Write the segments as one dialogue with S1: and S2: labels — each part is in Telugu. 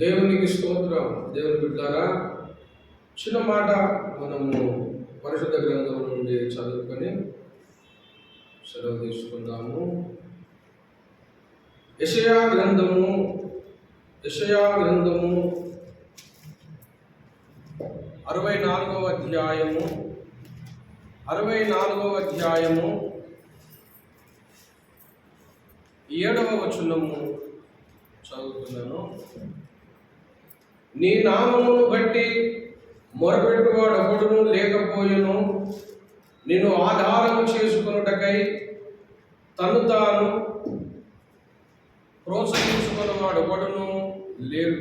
S1: దేవునికి స్తోత్రం. దేవుని బిడ్డారా చిన్న మాట మనము పరిశుద్ధ గ్రంథం నుండి చదువుకొని సెలవు తీసుకుందాము. యషయా గ్రంథము యషయా గ్రంథము అరవై నాలుగవ అధ్యాయము అరవై నాలుగవ అధ్యాయము ఏడవ వచనము చదువుతున్నాను. నీ నామమును బట్టి మొరపెట్టువాడు ఒకడును లేకపోయెను నిన్ను ఆధారం చేసుకొనుటకై తను తాను ప్రోత్సహించుకున్నవాడు ఒకడును లేడు.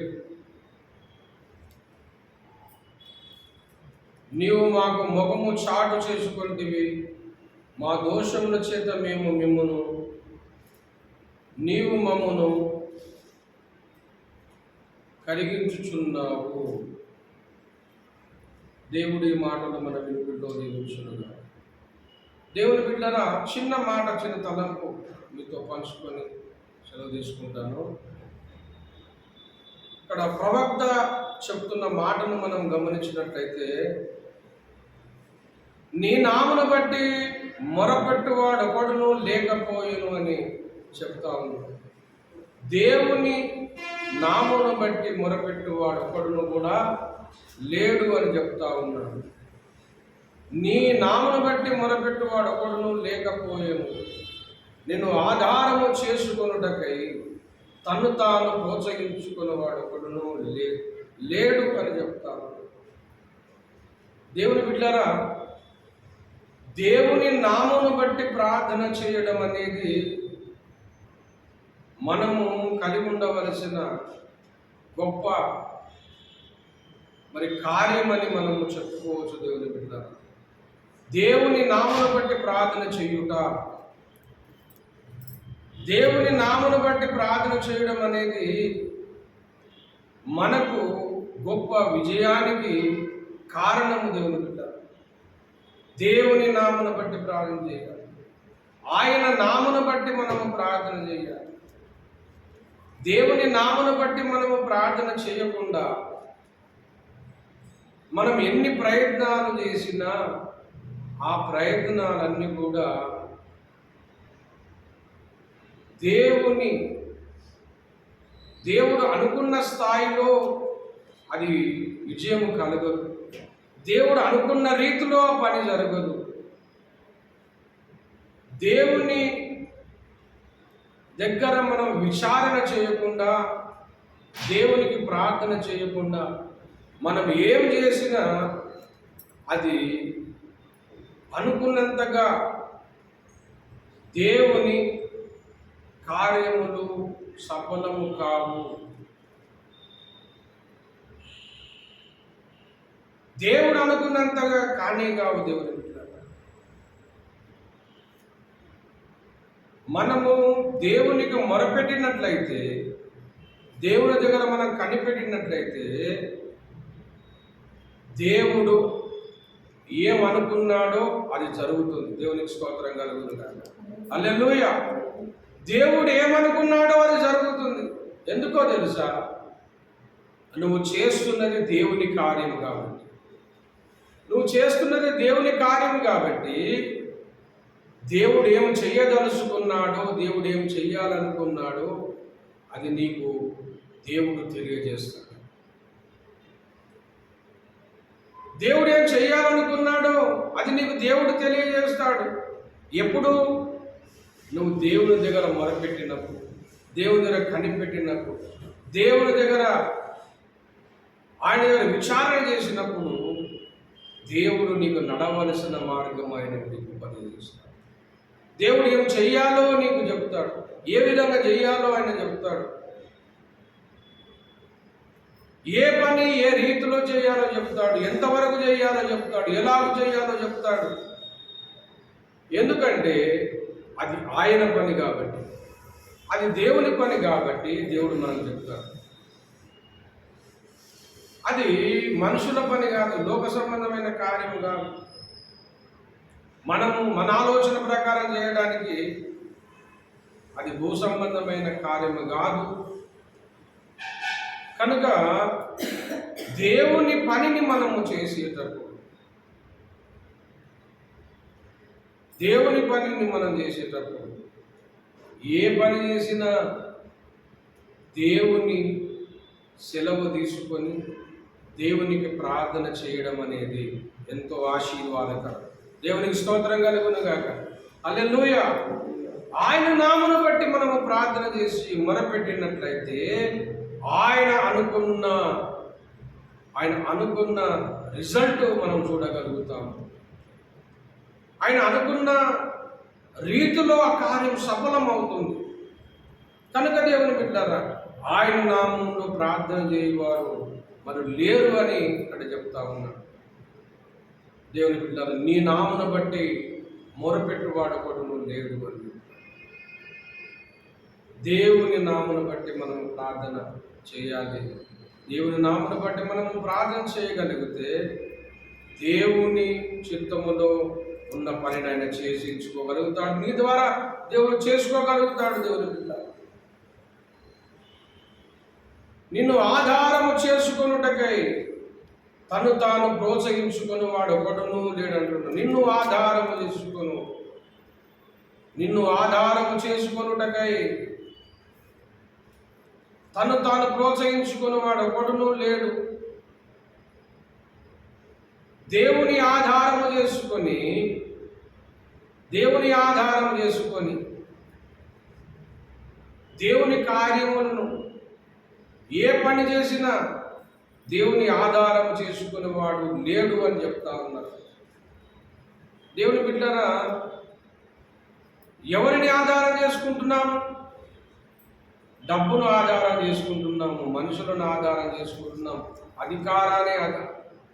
S1: నీవు మాకు ముఖము చాటు చేసుకుంటివి మా దోషముల చేత మేము మిమ్మను నీవు మమ్మను కలిగించుచున్నావు. దేవుడి మాటలు మన వినుపిల్లో దీవించునుగా దేవుని బిడ్డరా చిన్న మాట చిన్న తలంపు మీతో పంచుకొని సెలవు తీసుకుంటాను. ఇక్కడ ప్రవక్త చెప్తున్న మాటను మనం గమనించినట్లయితే నీ నామను బట్టి మొరపెట్టువాడు ఒకడును లేకపోయేను అని చెప్తా దేవుని నామును బట్టి మొరపెట్టువాడు ఒకడును కూడా లేడు అని చెప్తా ఉన్నాడు. నీ నామును బట్టి మొరపెట్టువాడు ఒకడును లేకపోయేము. నేను ఆధారము చేసుకొనుటకై తను తాను ప్రోత్సహించుకున్నవాడు ఒకడును లే లేడు అని చెప్తాను దేవుని బిడ్డారా దేవుని నామును బట్టి ప్రార్థన చేయడం అనేది మనము కలిగి ఉండవలసిన గొప్ప మరి కార్యమని మనము చెప్పుకోవచ్చు దేవుని బిడ్డ. దేవుని నామను బట్టి ప్రార్థన చేయుట. దేవుని నామను బట్టి ప్రార్థన చేయడం అనేది మనకు గొప్ప విజయానికి కారణము దేవుని బిడ్డ. దేవుని నామను బట్టి ప్రార్థన చేయాలి. ఆయన నామను బట్టి మనము ప్రార్థన చేయాలి. దేవుని నామను బట్టి మనము ప్రార్థన చేయకుండా మనం ఎన్ని ప్రయత్నాలు చేసినా ఆ ప్రయత్నాలన్నీ కూడా దేవుని దేవుడు అనుకున్న స్థాయిలో అది విజయం కలగదు. దేవుడు అనుకున్న రీతిలో పని జరగదు. దేవుని దగ్గర మనం విచారణ చేయకుండా దేవునికి ప్రార్థన చేయకుండా మనం ఏం చేసినా అది అనుకున్నంతగా దేవుని కార్యములు సఫలము కావు. దేవుడు అనుకున్నంతగా కానీ కావు దేవుడు. మనము దేవునికి మొరపెట్టినట్లయితే దేవుని దగ్గర మనం కనిపెట్టినట్లయితే దేవుడు ఏమనుకున్నాడో అది జరుగుతుంది. దేవునికి స్తోత్రం కలుగుతుంది అల్లెలుయ దేవుడు ఏమనుకున్నాడో అది జరుగుతుంది. ఎందుకో తెలుసా? నువ్వు చేస్తున్నది దేవుని కార్యం కాబట్టి. నువ్వు చేస్తున్నది దేవుని కార్యం కాబట్టి దేవుడు ఏం చేయదలుచుకున్నాడో దేవుడు ఏం చెయ్యాలనుకున్నాడో అది నీకు దేవుడు తెలియజేస్తాడు. దేవుడు ఏం చేయాలనుకున్నాడో అది నీకు దేవుడు తెలియజేస్తాడు. ఎప్పుడు నువ్వు దేవుని దగ్గర మొరపెట్టినప్పుడు దేవుని దగ్గర కనిపెట్టినప్పుడు దేవుని దగ్గర ఆయన దగ్గర విచారణ చేసినప్పుడు దేవుడు నీకు నడవలసిన మార్గం ఆయన నీకు ఉపదేశిస్తాడు దేవుడు ఏం చెయ్యాలో నీకు చెప్తాడు. ఏ విధంగా చెయ్యాలో ఆయన చెప్తాడు. ఏ పని ఏ రీతిలో చేయాలో చెప్తాడు. ఎంతవరకు చేయాలో చెప్తాడు. ఎలా చేయాలో చెప్తాడు. ఎందుకంటే అది ఆయన పని కాబట్టి అది దేవుని పని కాబట్టి దేవుడు మనకు చెప్తాడు. అది మనుషుల పని కాదు లోక సంబంధమైన కార్యము కాదు. మనము మన ఆలోచన ప్రకారం చేయడానికి అది భూ సంబంధమైన కార్యము కాదు. కనుక దేవుని పనిని మనము చేసేటప్పుడు దేవుని పనిని మనం చేసేటప్పుడు ఏ పని చేసినా దేవుని సెలవు తీసుకొని దేవునికి ప్రార్థన చేయడం అనేది ఎంతో ఆశీర్వాదకరం. దేవునికి స్తోత్రం కలుగును గాక అల్లెలుయ ఆయన నామను బట్టి మనము ప్రార్థన చేసి మొరపెట్టినట్లయితే ఆయన అనుకున్న ఆయన అనుకున్న రిజల్ట్ మనం చూడగలుగుతాము ఆయన అనుకున్న రీతిలో ఆ కార్యం సఫలం అవుతుంది కనుక దేవుని బిడ్డారా ఆయన నామంలో ప్రార్థన చేయవారు. మరి లేరు అని ఇక్కడ చెప్తా ఉన్నాడు దేవుని బిడ్డారు నీ నామును బట్టి మొరపెట్టువాడు ఒకడు లేడు అని దేవుని నామును బట్టి మనం ప్రార్థన చేయాలి. దేవుని నామును బట్టి మనం ప్రార్థన చేయగలిగితే దేవుని చిత్తములో ఉన్న పనిని ఆయన చేసించుకోగలుగుతాడు. నీ ద్వారా దేవుడు చేసుకోగలుగుతాడు దేవుని బిడ్డ. నిన్ను ఆధారము చేసుకున్నటకై తను తాను ప్రోత్సహించుకుని వాడు ఒకడును లేడంటున్నాడు. నిన్ను ఆధారము చేసుకొను. నిన్ను ఆధారము చేసుకొనుటకై తను తాను ప్రోత్సహించుకుని వాడు ఒకడును లేడు. దేవుని ఆధారము చేసుకొని దేవుని ఆధారం చేసుకొని దేవుని కార్యములను ఏ పని చేసినా దేవుని ఆధారం చేసుకునేవాడు లేడు అని చెప్తా ఉన్నారు. దేవుని బిడ్డరా ఎవరిని ఆధారం చేసుకుంటున్నాము? డబ్బును ఆధారం చేసుకుంటున్నాము మనుషులను ఆధారం చేసుకుంటున్నాము అధికారాన్ని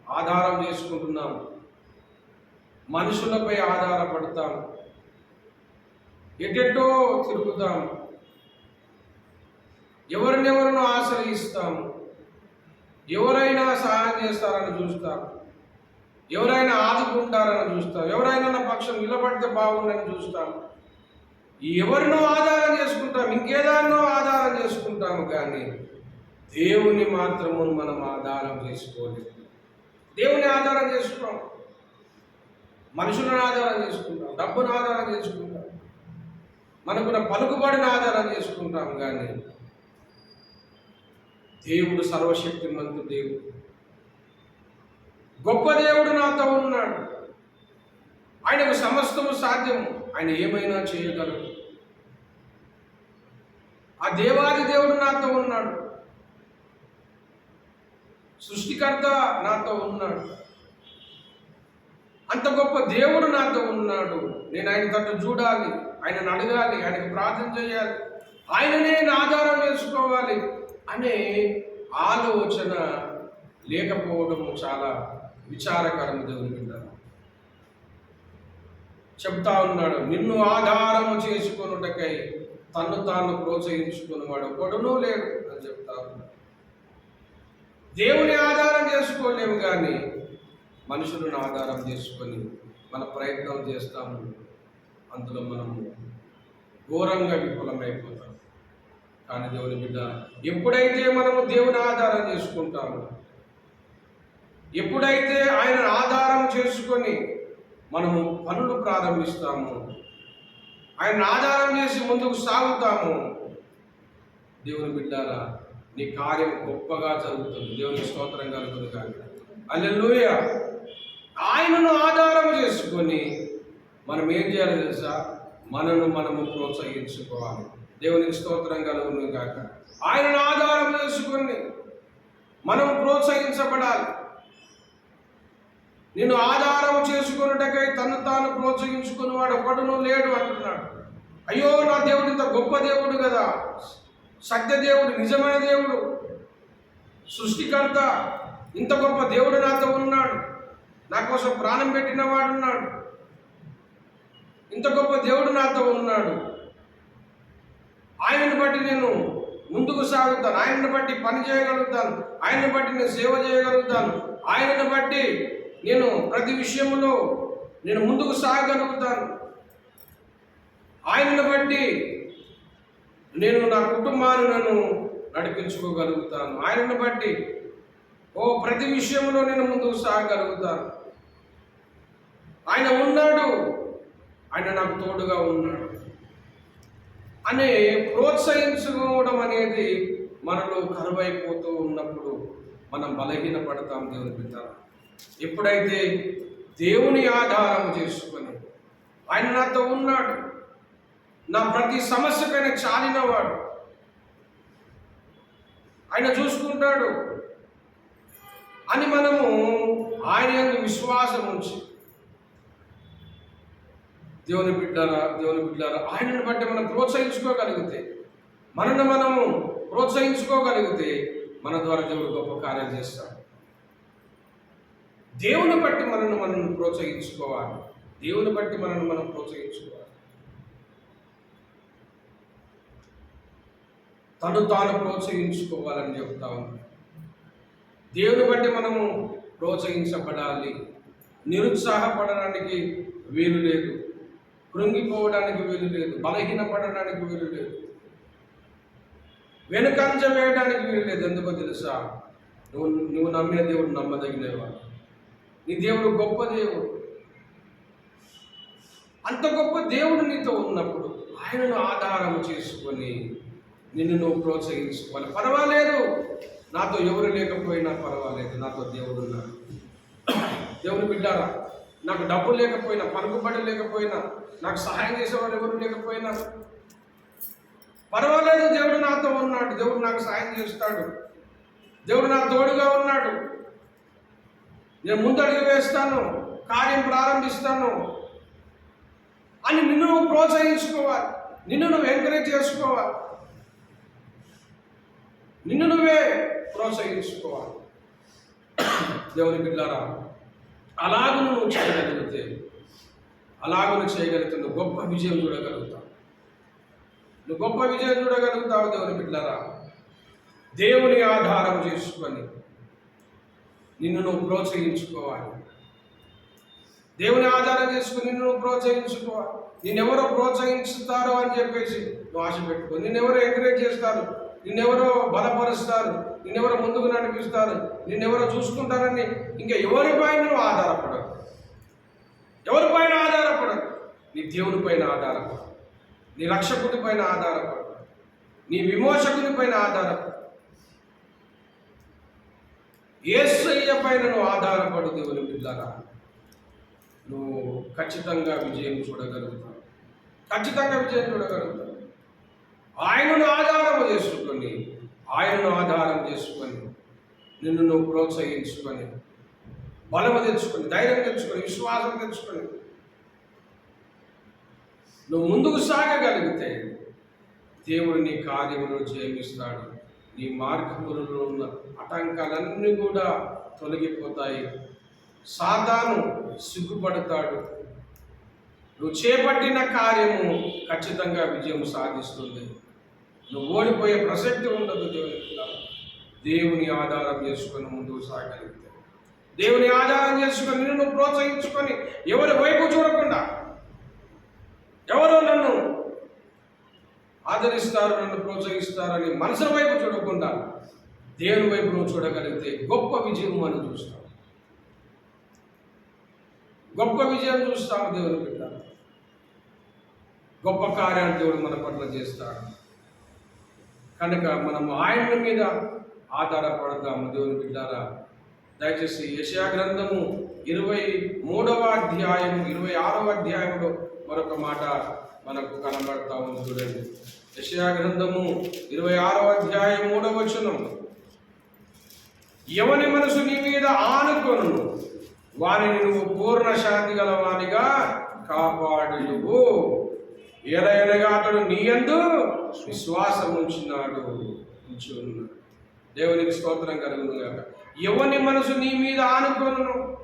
S1: ఆధారం చేసుకుంటున్నాము మనుషులపై ఆధారపడతాము ఎటెటో తిరుగుతాము ఎవరినెవరినో ఆశ్రయిస్తాము ఎవరైనా సహాయం చేస్తారని చూస్తాం ఎవరైనా ఆదుకుంటారని చూస్తాం ఎవరైనా నా పక్షం నిలబడితే బాగుండని చూస్తాం ఎవరినో ఆధారం చేసుకుంటాం ఇంకేదాన్నో ఆధారం చేసుకుంటాము కానీ దేవుణ్ణి మాత్రము మనం ఆధారం చేసుకోలేదు దేవుని ఆధారం చేసుకుంటాం. మనుషులను ఆధారం చేసుకుంటాం డబ్బును ఆధారం చేసుకుంటాం. మనకున్న పలుకుబడిని ఆధారం చేసుకుంటాం కానీ దేవుడు సర్వశక్తిమంతు దేవుడు. గొప్ప దేవుడు నాతో ఉన్నాడు. ఆయనకు సమస్తము సాధ్యము. ఆయన ఏమైనా చేయగలడు? ఆ దేవాది దేవుడు నాతో ఉన్నాడు. సృష్టికర్త నాతో ఉన్నాడు. అంత గొప్ప దేవుడు నాతో ఉన్నాడు. నేను ఆయన తట్టు చూడాలి. ఆయనను అడగాలి. ఆయనకు ప్రార్థన చేయాలి. ఆయననే నా ఆధారం వేసుకోవాలి. అనే ఆలోచన లేకపోవడం చాలా విచారకరం దేవుని చెప్తా ఉన్నాడు నిన్ను ఆధారము చేసుకున్నటకై తను తాను ప్రోత్సహించుకున్నవాడు ఒకడునూ లేడు అని చెప్తా ఉన్నాడు. దేవుని ఆధారం చేసుకోలేము కానీ మనుషులను ఆధారం చేసుకొని మన ప్రయత్నం చేస్తాము. అందులో మనము ఘోరంగా విఫలమైపోతాం. కానీ దేవుని బిడ్డ ఎప్పుడైతే మనము దేవుని ఆధారం చేసుకుంటాము ఎప్పుడైతే ఆయన ఆధారం చేసుకొని మనము పనులు ప్రారంభిస్తాము ఆయన ఆధారం చేసి ముందుకు సాగుతాము దేవుని బిడ్డారా నీ కార్యం గొప్పగా జరుగుతుంది. దేవుని స్తోత్రం కలుగుతుంది కానీ. అల్లెలుయ ఆయనను ఆధారం చేసుకొని మనం ఏం చేయాలి తెలుసా? మనను మనము ప్రోత్సహించుకోవాలి. దేవునికి స్తోత్రం కలుగును కాక ఆయనను ఆధారం చేసుకుని మనం ప్రోత్సహించబడాలి. నిన్ను ఆధారం చేసుకున్నటకై తను తాను ప్రోత్సహించుకుని వాడు ఒకడును లేడు అంటున్నాడు. అయ్యో నా దేవుడు ఇంత గొప్ప దేవుడు కదా. సత్య దేవుడు నిజమైన దేవుడు. సృష్టికర్త ఇంత గొప్ప దేవుడు నాతో ఉన్నాడు. నా కోసం ప్రాణం పెట్టిన వాడున్నాడు. ఇంత గొప్ప దేవుడు నాతో ఉన్నాడు. ఆయనను బట్టి నేను ముందుకు సాగుతాను. ఆయనను బట్టి పని చేయగలుగుతాను. ఆయనను బట్టి నేను సేవ చేయగలుగుతాను. ఆయనను బట్టి నేను ప్రతి విషయంలో నేను ముందుకు సాగగలుగుతాను ఆయనను బట్టి నేను నా కుటుంబాన్ని నన్ను నడిపించుకోగలుగుతాను. ఆయనను బట్టి ఓ ప్రతి విషయంలో నేను ముందుకు సాగగలుగుతాను ఆయన ఉన్నాడు. ఆయన నాకు తోడుగా ఉన్నాడు. అనే ప్రోత్సహించుకోవడం అనేది మనలో కరువైపోతూ ఉన్నప్పుడు మనం బలహీనపడతాం దేవుని బిడ్డ. ఎప్పుడైతే దేవుని ఆధారం చేసుకొని ఆయన నాతో ఉన్నాడు నా ప్రతి సమస్యకైనా చాలినవాడు. ఆయన చూసుకుంటాడు. అని మనము ఆయన విశ్వాసం ఉంచి దేవుని బిడ్డారా దేవుని బిడ్డారా ఆయనను బట్టి మనం ప్రోత్సహించుకోగలిగితే మనల్ని మనము ప్రోత్సహించుకోగలిగితే మన ద్వారా దేవుడు గొప్ప కార్యం చేస్తాడు. దేవుని బట్టి మనల్ని మనం ప్రోత్సహించుకోవాలి. దేవుని బట్టి మనల్ని మనం ప్రోత్సహించుకోవాలి. తను తాను ప్రోత్సహించుకోవాలని చెప్తా ఉన్నాడు. దేవుని బట్టి మనము ప్రోత్సహించబడాలి. నిరుత్సాహపడడానికి వీలు లేదు. కృంగిపోవడానికి వీలు లేదు బలహీనపడడానికి వీలు లేదు. వెనుకంజ వేయడానికి వీలు లేదు ఎందుకో తెలుసా? నువ్వు నువ్వు నమ్మిన దేవుడు నమ్మదగినవాడు. నీ దేవుడు గొప్ప దేవుడు. అంత గొప్ప దేవుడు నీతో ఉన్నప్పుడు ఆయనను ఆధారం చేసుకొని నిన్ను నువ్వు ప్రోత్సహించుకోవాలి. పర్వాలేదు నాతో ఎవరు లేకపోయినా పర్వాలేదు నాతో దేవుడు ఉన్నాడు. దేవుని బిడ్డారా నాకు డబ్బు లేకపోయినా పలుకుబడి లేకపోయినా నాకు సహాయం చేసేవాడు ఎవరు లేకపోయినా. పర్వాలేదు దేవుడు నాతో ఉన్నాడు. దేవుడు నాకు సహాయం చేస్తాడు. దేవుడు నా తోడుగా ఉన్నాడు. నేను ముందడుగు వేస్తాను కార్యం ప్రారంభిస్తాను అని నిన్ను నువ్వు ప్రోత్సహించుకోవాలి. నిన్ను నువ్వు ఎంకరేజ్ చేసుకోవాలి. నిన్ను నువ్వే ప్రోత్సహించుకోవాలి. దేవుని బిడ్డారా అలాగ నువ్వు చేయగలిగితే అలాగ నువ్వు చేయగలిగితే నువ్వు గొప్ప విజయం చూడగలుగుతావు. నువ్వు గొప్ప విజయం చూడగలుగుతావు దేవుని బిడ్డరా దేవుని ఆధారం చేసుకొని నిన్ను నువ్వు ప్రోత్సహించుకోవాలి. దేవుని ఆధారం చేసుకుని నిన్ను నువ్వు ప్రోత్సహించుకోవాలి. నిన్నెవరో ప్రోత్సహిస్తారో అని చెప్పేసి నువ్వు ఆశ పెట్టుకో. నిన్నెవరో ఎంకరేజ్ చేస్తారు? నిన్నెవరో బలపరుస్తారు నిన్నెవరో ముందుకు నడిపిస్తారు నిన్నెవరో చూసుకుంటారని ఇంకా ఎవరిపైన నువ్వు ఆధారపడదు ఎవరిపైన ఆధారపడదు నీ దేవుని పైన ఆధారపడు నీ రక్షకుడి పైన ఆధారపడు నీ విమోచకుని పైన ఆధారపడు ఏసయ్య పైన నువ్వు ఆధారపడు దేవుని బిడ్డారా నువ్వు ఖచ్చితంగా విజయం చూడగలుగుతావు. ఖచ్చితంగా విజయం చూడగలుగుతావు. ఆయనను ఆధారం చేసుకొని ఆయనను ఆధారం చేసుకొని నిన్ను నువ్వు ప్రోత్సహించుకొని బలము తెచ్చుకొని ధైర్యం తెచ్చుకొని విశ్వాసం తెచ్చుకొని నువ్వు ముందుకు సాగగలిగితే దేవుడు నీ కార్యములు జయమిస్తాడు. నీ మార్గములలో ఉన్న ఆటంకాలన్నీ కూడా తొలగిపోతాయి. సాధాను సిగ్గుపడతాడు. నువ్వు చేపట్టిన కార్యము ఖచ్చితంగా విజయం సాధిస్తుంది. నువ్వు ఓడిపోయే ప్రసక్తి ఉండదు దేవుని దేవుని ఆధారం చేసుకొని ముందుకు సాగలిగితే. దేవుని ఆధారం చేసుకొని నిన్ను ప్రోత్సహించుకొని ఎవరి వైపు చూడకుండా ఎవరో నన్ను ఆదరిస్తారు నన్ను ప్రోత్సహిస్తారని మనసు వైపు చూడకుండా దేవుని వైపు నువ్వు చూడగలిగితే గొప్ప విజయం మనం చూస్తాం. గొప్ప విజయం చూస్తాము దేవుని బిడ్డ. గొప్ప కార్యాలు దేవుడు మన పట్ల చేస్తాడు. కనుక మనము ఆయన మీద ఆధారపడదాము దేవుని బిడ్డారా దయచేసి యశా గ్రంథము ఇరవై మూడవ అధ్యాయం ఇరవై ఆరవ అధ్యాయంలో మరొక మాట మనకు కనబడతా ఉంది చూడండి. యశా గ్రంథము ఇరవై ఆరవ అధ్యాయం మూడవ వచనం. ఎవని మనసు నీ మీద ఆనుకొను వారిని నువ్వు పూర్ణ శాంతి గలవానిగా కాపాడువు ఏదైనగా అతడు నీ యందు విశ్వాసం ఉంచినాడు. ఉంచి ఉన్నాడు దేవునికి స్తోత్రం కలుగును ఎవరి మనసు నీ మీద ఆనుకోను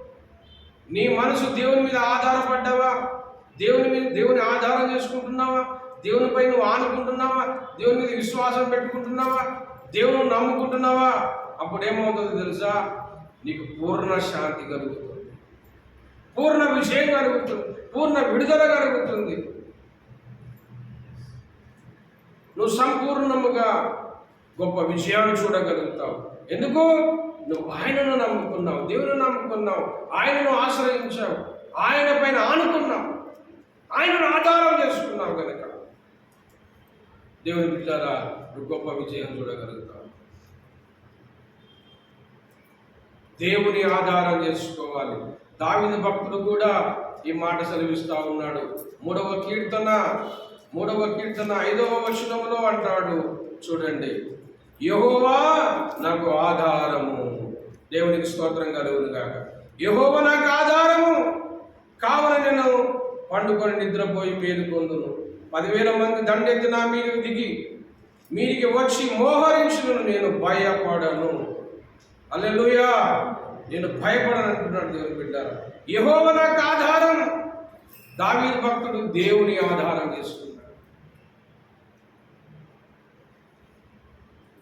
S1: నీ మనసు దేవుని మీద ఆధారపడ్డావా? దేవుని మీద దేవుని ఆధారం చేసుకుంటున్నావా? దేవునిపై నువ్వు ఆనుకుంటున్నావా? దేవుని మీద విశ్వాసం పెట్టుకుంటున్నావా? దేవుని నమ్ముకుంటున్నావా? అప్పుడు ఏమవుతుందో తెలుసా? నీకు పూర్ణ శాంతి కలుగుతుంది. పూర్ణ విజయం కలుగుతుంది. పూర్ణ విడుదల కలుగుతుంది. నువ్వు సంపూర్ణముగా గొప్ప విజయాన్ని చూడగలుగుతావు. ఎందుకు? నువ్వు ఆయనను నమ్ముకున్నావు దేవుని నమ్ముకున్నావు ఆయనను ఆశ్రయించావు ఆయన పైన ఆనుకున్నావు ఆయనను ఆధారం చేసుకున్నావు కనుక దేవుని బిడ్డారా నువ్వు గొప్ప విజయం చూడగలుగుతావు. దేవుని ఆధారం చేసుకోవాలి. దావిని భక్తుడు కూడా ఈ మాట సెలవిస్తూ ఉన్నాడు. మూడవ కీర్తన మూడవ కీర్తన ఐదవ వచనంలో అంటాడు చూడండి. యహోవా నాకు ఆధారము. దేవునికి స్తోత్రం కలుగును కాక యహోవ నాకు ఆధారము. కావున నేను పండుకొని నిద్రపోయి మేలుకొందును పదివేల మంది దండెత్తి నా మీరు దిగి మీరికి వచ్చి మోహరించును నేను భయపడను. అల్లెలుయా నేను భయపడను అంటున్నాడు దేవుని బిడ్డారు. యహోవ నాకు ఆధారం. దావీ భక్తుడు దేవుని ఆధారం చేసుకున్నాడు.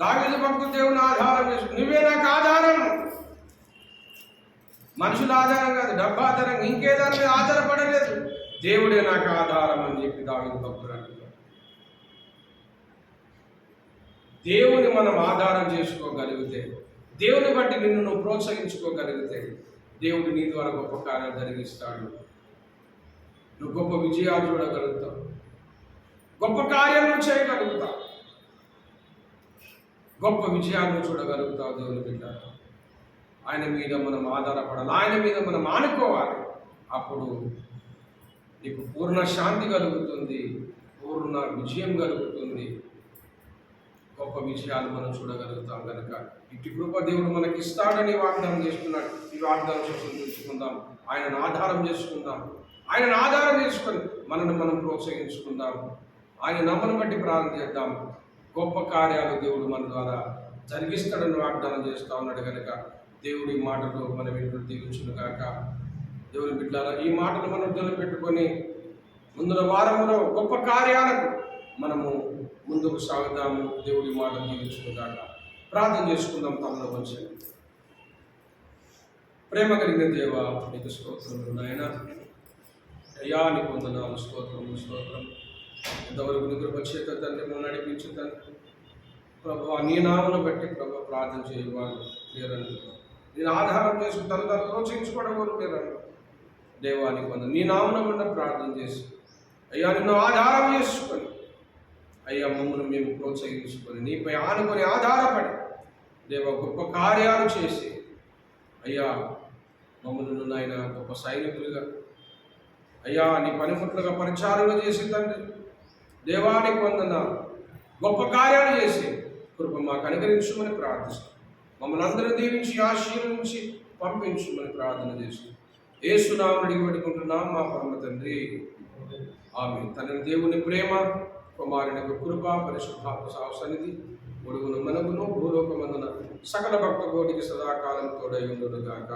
S1: దావీదు భక్తుడు దేవుని ఆధారం చేసుకున్నాడు నువ్వే నాకు ఆధారం. మనుషుల ఆధారం కాదు డబ్బు ఆధారం ఇంకే దాని మీద ఆధారపడలేదు. దేవుడే నాకు ఆధారం అని చెప్పి దావీదు భక్తుడు అంటున్నాడు. దేవుని మనం ఆధారం చేసుకోగలిగితే దేవుని బట్టి నిన్ను నువ్వు ప్రోత్సహించుకోగలిగితే దేవుడు నీ ద్వారా గొప్ప కార్యం జరిగిస్తాడు. నువ్వు గొప్ప విజయాలు చూడగలుగుతావు. గొప్ప కార్యాలు చేయగలుగుతావు. గొప్ప విజయాలను చూడగలుగుతావు దేవుని బిడ్డ. ఆయన మీద మనం ఆధారపడాలి. ఆయన మీద మనం ఆనుకోవాలి. అప్పుడు నీకు పూర్ణ శాంతి కలుగుతుంది. పూర్ణ విజయం కలుగుతుంది. గొప్ప విజయాలు మనం చూడగలుగుతాం కనుక ఇటు కృప దేవుడు మనకి ఇస్తాడని వాగ్దానం చేసుకున్నాడు ఈ వాగ్దానం చూసుకుందాం ఆయనను ఆధారం చేసుకుందాం. ఆయనను ఆధారం చేసుకొని మనల్ని మనం ప్రోత్సహించుకుందాం. ఆయన నమ్మను బట్టి ప్రార్థన చేద్దాం. గొప్ప కార్యాలు దేవుడు మన ద్వారా జరిగిస్తాడని వాగ్దానం చేస్తూ ఉన్నాడు కనుక దేవుడి మాటలు మన వెంటనే దీవించును కాక దేవుని బిడ్డారా ఈ మాటలు మనం పెట్టుకొని ముందున వారంలో గొప్ప కార్యాలకు మనము ముందుకు సాగుదాము. దేవుడి మాటలు దీవించుకుందాక ప్రార్థన చేసుకుందాం తమలో వచ్చి ప్రేమ కలిగిన దేవ నీకు స్తోత్రములు నాయన. అయ్యా నీకు వందనాలు స్తోత్రములు స్తోత్రములు ఇంతవరకు నీ కృప చేత తండ్రి మమ్మల్ని నడిపించు తండ్రి ప్రభు నీ నామను బట్టి ప్రభు ప్రార్థన చేయవాళ్ళు లేరని నేను ఆధారం చేసుకుని తను తను ప్రోత్సహించుకోవడం వరకు లేరని దేవానికి వంద నీ నామను బట్టి ప్రార్థన చేసి అయ్యా నిన్ను ఆధారం చేసుకొని అయ్యా మమ్మల్ని మేము ప్రోత్సహించుకొని నీపై ఆనుకొని ఆధారపడి దేవ గొప్ప కార్యాలు చేసి అయ్యా మమ్మల్ని నాయన గొప్ప సైనికులుగా అయ్యా నీ పనిముట్లుగా పరిచారణ చేసి తండ్రి దేవానికి వందన గొప్ప కార్యాలు చేసి కృప మాకు అనుకరించమని ప్రార్థిస్తాం. మమ్మల్ని అందరూ దీవించి ఆశీర్వించి పంపించమని ప్రార్థన చేసి ఏసునామని పెట్టుకుంటున్నాం మా పరమ తండ్రి ఆమె తన దేవుని ప్రేమ కుమారుని కృప పరిశుద్ధాత్మ సన్నిధి ఒడుగును మనగును భూలోకమందున సకల భక్త కోటికి సదాకాలం తోడయుండుగాక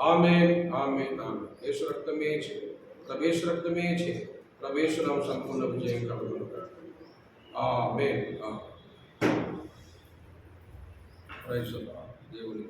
S1: ఆమె ఆమె ఆమె యేసు రక్తమే చే రక్తమే చే. ప్రవేశనం సంపూర్ణ విజయం కలుగును ఆమె ప్రైజ్ దేవుని